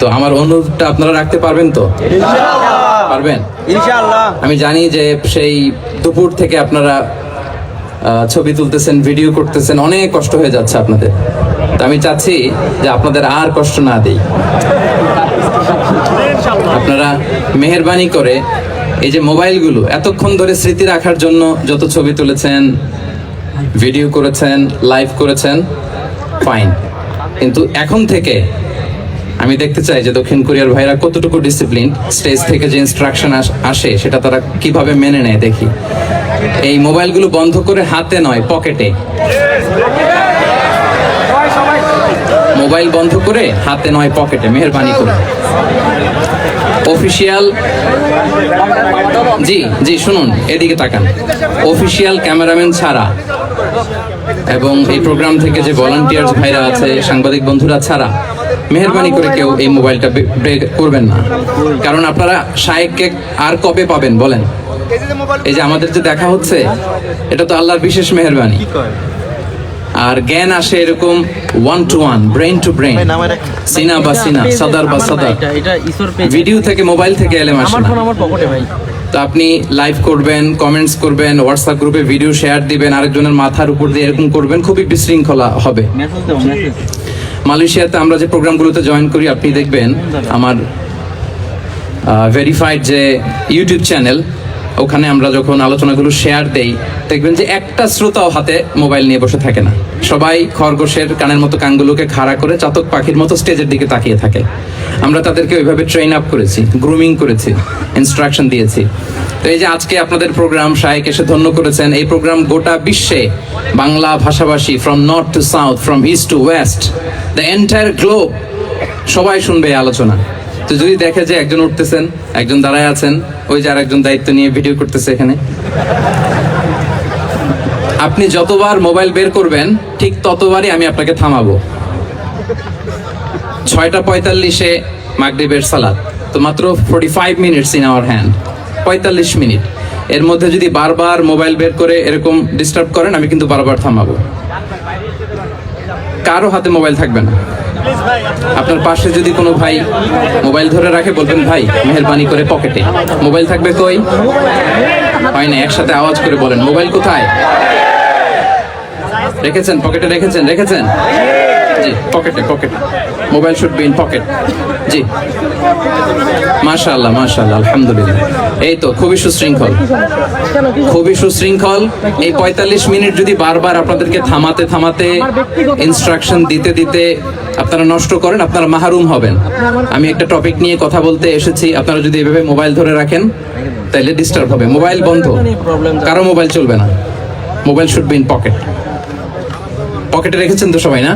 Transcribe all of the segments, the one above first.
তো আমার অনুরোধটা আপনারা রাখতে পারবেন তো? পারবেন? ইনশাআল্লাহ। আমি জানি যে সেই দুপুর থেকে আপনারা ছবি তুলতেছেন ভিডিও করতেছেন অনেক কষ্ট হয়ে যাচ্ছে আপনাদের। তো আমি চাচ্ছি যে আপনাদের আর কষ্ট না দিই। আপনারা মেহরবানি করে এই যে মোবাইলগুলো এতক্ষণ ধরে স্মৃতি রাখার জন্য যত ছবি তুলেছেন ভিডিও করেছেন লাইভ করেছেন ফাইন। কিন্তু এখন থেকে আমি দেখতে চাই যে দক্ষিণ কোরিয়ার ভাইরা কতটুকু ডিসিপ্লিন স্টেজ থেকে যে ইনস্ট্রাকশন আসে সেটা তারা কীভাবে মেনে নেয় দেখি। এই মোবাইলগুলো বন্ধ করে হাতে নয়, পকেটে। মোবাইল বন্ধ করে হাতে নয়, পকেটে। মেহরবানি করে অফিসিয়াল জি জি, শুনুন, এদিকে তাকান। অফিসিয়াল ক্যামেরাম্যান ছাড়া এবং এই প্রোগ্রাম থেকে যে ভলান্টিয়ার ভাইরা আছে, সাংবাদিক বন্ধুরা ছাড়া, মেহরবানি করে কেউ এই মোবাইলটা ব্রেক করবেন না। কারণ আপনারা শায়েককে আর কবে পাবেন বলেন? এই যে আমাদের যে দেখা হচ্ছে, এটা তো আল্লাহর বিশেষ মেহরবানি। আর জ্ঞান আসে এরকম one to one brain to brain সিনা বা সিনা সাদার বা সাদার। এটা এটা ঈশ্বর পেজ। ভিডিও থেকে মোবাইল থেকে এলেম আসে আমার না। ফোন আমার পকেটে ভাই। তো আপনি লাইভ করবেন কমেন্টস করবেন হোয়াটসঅ্যাপ গ্রুপে ভিডিও শেয়ার দিবেন আরেকজনের মাথার উপর দিয়ে এরকম করবেন খুবই বিশৃঙ্খলা হবে। মেসেজ দাও মেসেজ মালয়েশিয়াতে আমরা যে প্রোগ্রামগুলোতে জয়েন করি আপনি দেখবেন আমার ভেরিফাইড যে ইউটিউব চ্যানেল ওখানে আমরা যখন আলোচনাগুলো শেয়ার দেই, দেখবেন যে একটা শ্রোতাও হাতে মোবাইল নিয়ে বসে থাকে না। সবাই খরগোশের কানের মতো কানগুলোকে খাড়া করে চাতক পাখির মতো স্টেজের দিকে তাকিয়ে থাকে। আমরা তাদেরকে ওইভাবে ট্রেন আপ করেছি গ্রুমিং করেছি ইনস্ট্রাকশন দিয়েছি। তো এই যে আজকে আপনাদের প্রোগ্রাম শায়েক এসে ধন্য করেছেন। এই প্রোগ্রাম গোটা বিশ্বে বাংলা ভাষাভাষী from north to south from east to west the entire globe সবাই শুনবে আলোচনা। তো যদি দেখে যে একজন উঠতেছেন, একজন দাঁড়ায় আছেন, ওই যে আরেকজন দায়িত্ব নিয়ে ভিডিও করতেছে এখানে। আপনি যতবার মোবাইল বের করবেন, ঠিক ততবারই আমি আপনাকে থামাবো। ছয়টা পঁয়তাল্লিশে মাগরিবের সালাদ তো মাত্র forty five minutes in our hand পঁয়তাল্লিশ মিনিট এর মধ্যে যদি বারবার মোবাইল বের করে এরকম ডিস্টার্ব করেন, আমি কিন্তু বারবার থামাবো। কারও হাতে মোবাইল থাকবে না। আপনার পাশে যদি কোনো ভাই মোবাইল ধরে রাখে, বলবেন, ভাই, মেহরবানি করে পকেটে। মোবাইল থাকবে কই? হয় না, একসাথে আওয়াজ করে বলেন, মোবাইল কোথায়? রেখেছেন, পকেটে রেখেছেন রেখেছেন? জি, পকেটে পকেটে। Mobile should be in pocket জি। মাশাআল্লাহ মাশাআল্লাহ, আলহামদুলিল্লাহ। এই তো, খুবই সুশৃঙ্খল। খুবই সুশৃঙ্খল। এই পঁয়তাল্লিশ মিনিট যদি বারবার আপনাদেরকে থামাতে থামাতে ইনস্ট্রাকশন দিতে দিতে আপনারা নষ্ট করেন, আপনারা মাহরুম হবেন। আমি একটা টপিক নিয়ে কথা বলতে এসেছি। আপনারা যদি এভাবে মোবাইল ধরে রাখেন তাহলে ডিস্টার্ব হবে। মোবাইল বন্ধ। কারও মোবাইল চলবে না। Mobile should be in pocket পকেটে রেখেছেন তো সবাই, না?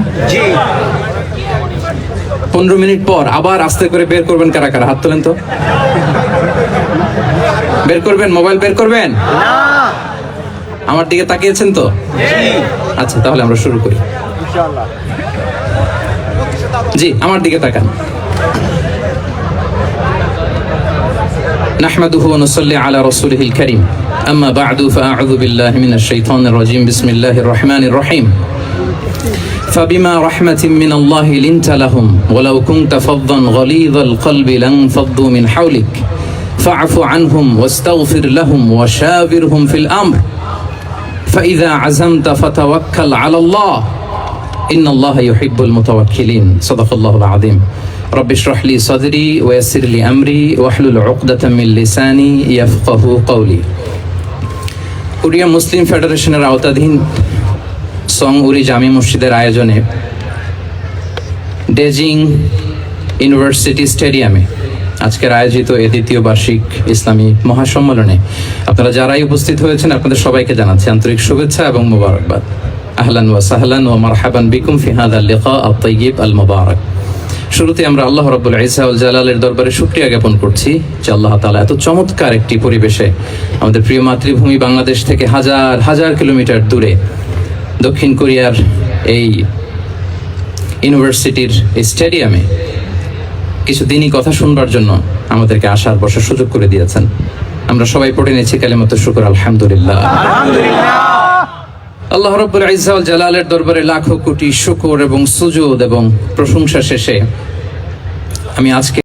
পনেরো মিনিট পর আবার আস্তে করে বের করবেন কারা কারা হাত তোলেন তো বের করবেন মোবাইল বের করবেন আমার দিকে তাকিয়েছেন তো আচ্ছা তাহলে আমরা শুরু করি জি আমার দিকে তাকান نحمده ونصلي على رسوله الكريم أما بعد فأعوذ بالله من الشيطان الرجيم بسم الله الرحمن الرحيم فبما رحمة من الله لنت لهم ولو كنت فظا غليظ القلب لانفضوا من حولك فاعف عنهم واستغفر لهم وشاورهم في الأمر فإذا عزمت فتوكل على الله إن الله يحب المتوكلين صدق الله العظيم رب اشرح لي صدري ويسر لي أمري واحلل عقدة من لساني يفقه قولي কোরিয়া মুসলিম ফেডারেশনের আওতাধীন সং উরি জামি মসজিদের আয়োজনে ডেজিং ইউনিভার্সিটি স্টেডিয়ামে আজকের আয়োজিত এ দ্বিতীয় বার্ষিক ইসলামী মহাসম্মেলনে আপনারা যারাই উপস্থিত হয়েছেন, আপনাদের সবাইকে জানাচ্ছি আন্তরিক শুভেচ্ছা এবং মোবারকবাদ। আহলান ওয়া সাহলান ওয়া মারহাবান বিকুম ফি হাদা লিকা আত-তাইয়িব আল মুবারক শুরুতে আমরা আল্লাহ রাব্বুল ইসা আল জালালের দরবারে শুকরিয়া জ্ঞাপন করছি যে আল্লাহ তাআলা এত চমৎকার একটি পরিবেশে আমাদের প্রিয় মাতৃভূমি বাংলাদেশ থেকে হাজার হাজার কিলোমিটার দূরে দক্ষিণ কোরিয়ার এই ইউনিভার্সিটির স্টেডিয়ামে কিছু দিনই কথা শুনবার জন্য আমাদেরকে আসার বসার সুযোগ করে দিয়েছেন। আমরা সবাই পড়ে নিয়েছি কালিমত শুকর আলহামদুলিল্লাহ। আল্লাহ রব্বুল ইজ্জাউল জালালের দরবারে লাখো কোটি শুকর এবং সুজুদ এবং প্রশংসা শেষে আমি আজকে